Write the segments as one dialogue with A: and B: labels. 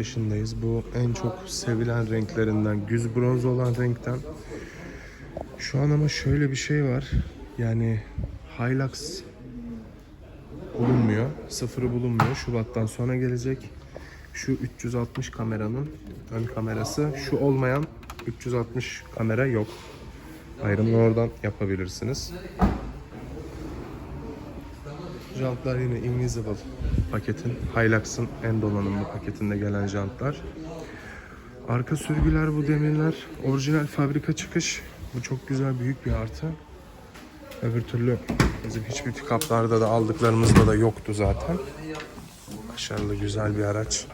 A: dışındayız. Bu en çok sevilen renklerinden, güz bronz olan renkten. Şu an ama şöyle bir şey var. Yani Hilux bulunmuyor. Sıfırı bulunmuyor. Şubattan sonra gelecek. Şu 360 kameranın ön kamerası. Şu olmayan 360 kamera yok. Ayrımını oradan yapabilirsiniz. Jantlar yine Invisible paketin, Hilux'ın en donanımlı paketinde gelen jantlar. Arka sürgüler bu demirler orijinal fabrika çıkış. Bu çok güzel büyük bir artı. Öbür türlü bizim hiçbir pick-up'larda da aldıklarımızda da yoktu zaten. Başarılı güzel bir araç.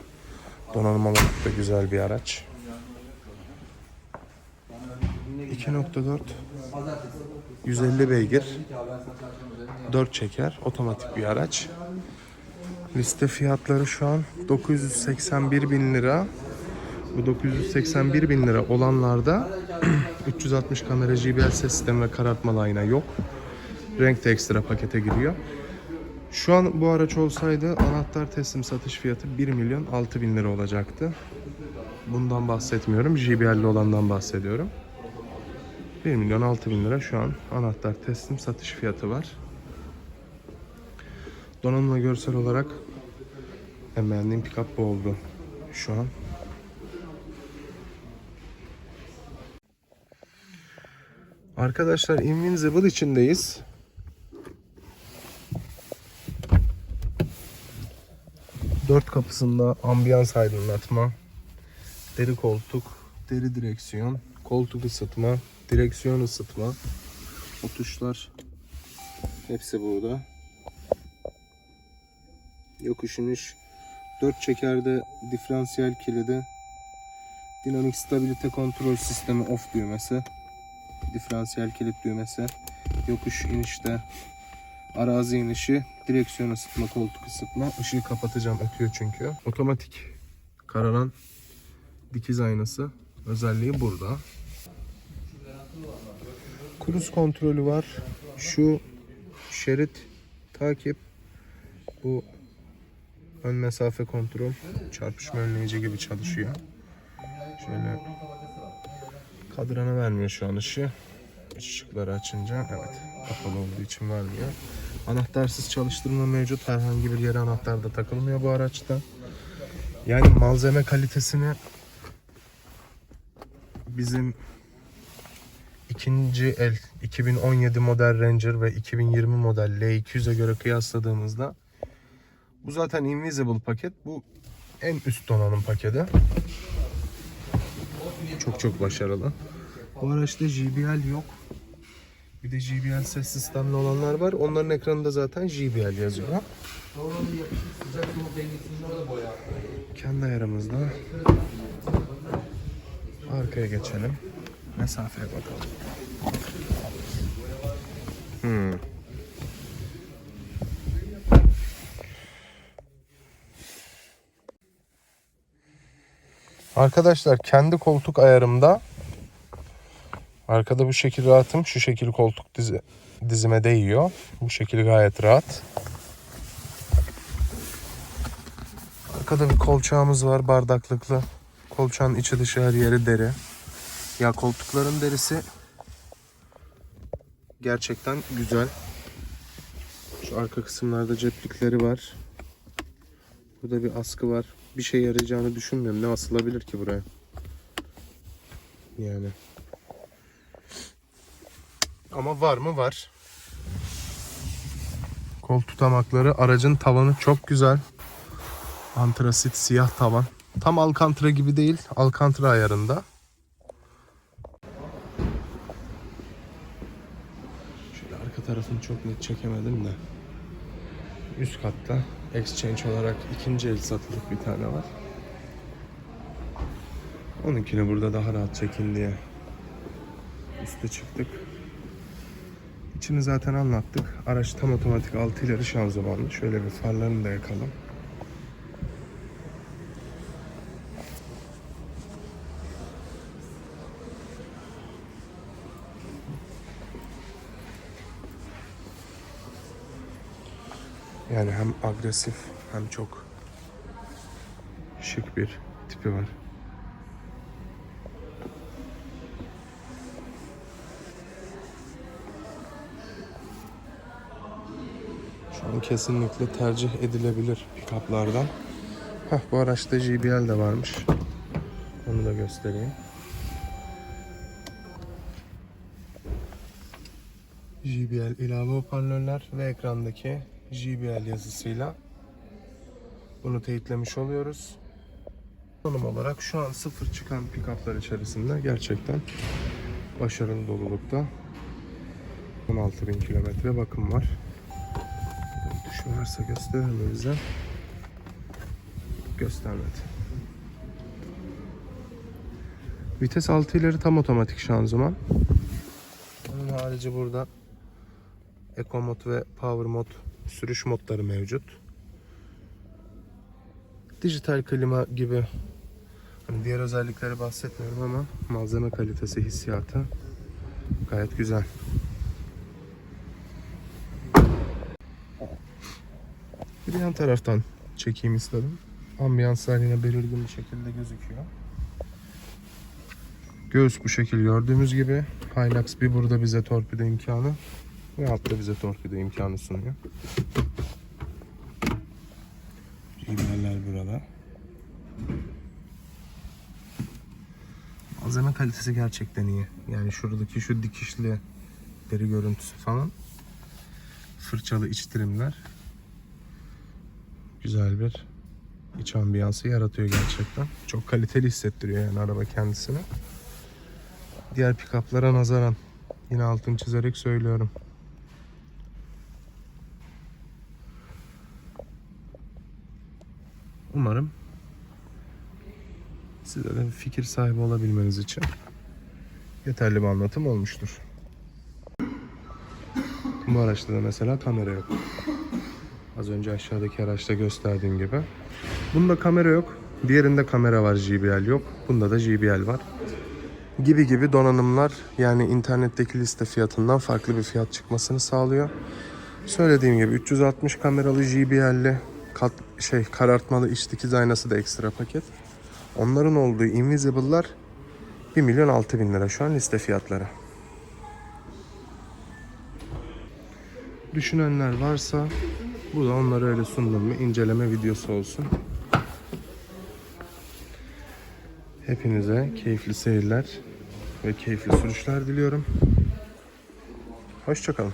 A: Donanım olarak da güzel bir araç. 2.4 150 beygir 4 çeker otomatik bir araç. Liste fiyatları şu an 981 bin lira. Bu 981 bin lira olanlarda 360 kamera JBL ses sistemi ve karartmalı ayna yok. Renk de ekstra pakete giriyor. Şu an bu araç olsaydı anahtar teslim satış fiyatı 1 milyon 6 bin lira olacaktı. Bundan bahsetmiyorum. JBL'li olandan bahsediyorum. 1 milyon 6 bin lira şu an anahtar teslim satış fiyatı var. Donanımla görsel olarak en beğendiğim pick-up bu oldu şu an. Arkadaşlar Invincible içindeyiz. Dört kapısında ambiyans aydınlatma, deri koltuk, deri direksiyon, koltuk ısıtma, direksiyon ısıtma, o tuşlar hepsi burada. Yokuş iniş, dört çekerde diferansiyel kilidi, dinamik stabilite kontrol sistemi off düğmesi, diferansiyel kilit düğmesi, yokuş inişte. Arazi inişi, direksiyon ısıtma, koltuk ısıtma, ışığı kapatacağım. Ötüyor çünkü. Otomatik kararan dikiz aynası. Özelliği burada. Kruz kontrolü var. Şu şerit takip. Bu ön mesafe kontrol çarpışma önleyici gibi çalışıyor. Şöyle kadrana vermiyor şu an ışığı. Işıkları açınca evet kapalı olduğu için vermiyor. Anahtarsız çalıştırma mevcut. Herhangi bir yere anahtar da takılmıyor bu araçta. Yani malzeme kalitesini bizim ikinci el 2017 model Ranger ve 2020 model L200'e göre kıyasladığımızda bu zaten Invisible paket. Bu en üst donanım paketi. Çok çok başarılı. Bu araçta JBL yok. Bir de JBL ses sistemli olanlar var. Onların ekranında zaten JBL yazıyor. Kendi ayarımızda arkaya geçelim. Mesafeye bakalım. Hmm. Arkadaşlar kendi koltuk ayarımda arkada bu şekil rahatım. Şu şekil koltuk dizi, dizime değiyor. Bu şekil gayet rahat. Arkada bir kolçağımız var bardaklıklı. Kolçağın içi dışı her yeri deri. Ya koltukların derisi gerçekten güzel. Şu arka kısımlarda ceplikleri var. Burada bir askı var. Bir şey yarayacağını düşünmüyorum. Ne asılabilir ki buraya? Yani. Ama var mı? Var. Kol tutamakları. Aracın tavanı çok güzel. Antrasit siyah tavan. Tam Alcantara gibi değil. Alcantara ayarında. Şöyle arka tarafını çok net çekemedim de. Üst katta exchange olarak ikinci el satılık bir tane var. Onunkini burada daha rahat çekin diye üste çıktık. İçini zaten anlattık. Araç tam otomatik 6 ileri şanzımanlı. Şöyle bir farlarını da yakalım. Yani hem agresif hem çok şık bir tipi var. Şu an kesinlikle tercih edilebilir pick-up'lardan. Heh, bu araçta JBL de varmış. Onu da göstereyim. JBL ilave hoparlörler ve ekrandaki JBL yazısıyla bunu teyitlemiş oluyoruz. Konum olarak şu an sıfır çıkan pick-up'lar içerisinde gerçekten başarılı dolulukta 16.000 kilometre bakım var. Tuş varsa gösterir mi bize? Göstermedi. Vites 6 ileri tam otomatik şanzıman. Onun harici burada Eco mod ve Power mod sürüş modları mevcut. Dijital klima gibi hani diğer özellikleri bahsetmiyorum ama malzeme kalitesi hissiyatı gayet güzel. Bir yan taraftan çekeyim istedim. Ambiyanslar yine belirgin bir şekilde gözüküyor. Göğüs bu şekil gördüğümüz gibi. Hilux bir burada bize torpido imkanı ve altta bize torpido imkanı sunuyor. JBL'ler burada. Malzeme kalitesi gerçekten iyi. Yani şuradaki şu dikişli deri görüntüsü falan. Fırçalı iç. Güzel bir iç ambiyansı yaratıyor gerçekten. Çok kaliteli hissettiriyor yani araba kendisini. Diğer pick-up'lara nazaran yine altını çizerek söylüyorum. Umarım size de fikir sahibi olabilmeniz için yeterli bir anlatım olmuştur. Bu araçta da mesela kamera yok. Az önce aşağıdaki araçta gösterdiğim gibi. Bunda kamera yok. Diğerinde kamera var JBL yok. Bunda da JBL var. Gibi gibi donanımlar yani internetteki liste fiyatından farklı bir fiyat çıkmasını sağlıyor. Söylediğim gibi 360 kameralı JBL'li kat, şey karartmalı iç dikiz aynası da ekstra paket. Onların olduğu Invisible'lar 1 milyon 6 bin lira şu an liste fiyatları. Düşünenler varsa bu da onları öyle sundum bir inceleme videosu olsun. Hepinize keyifli seyirler ve keyifli sürüşler diliyorum. Hoşçakalın.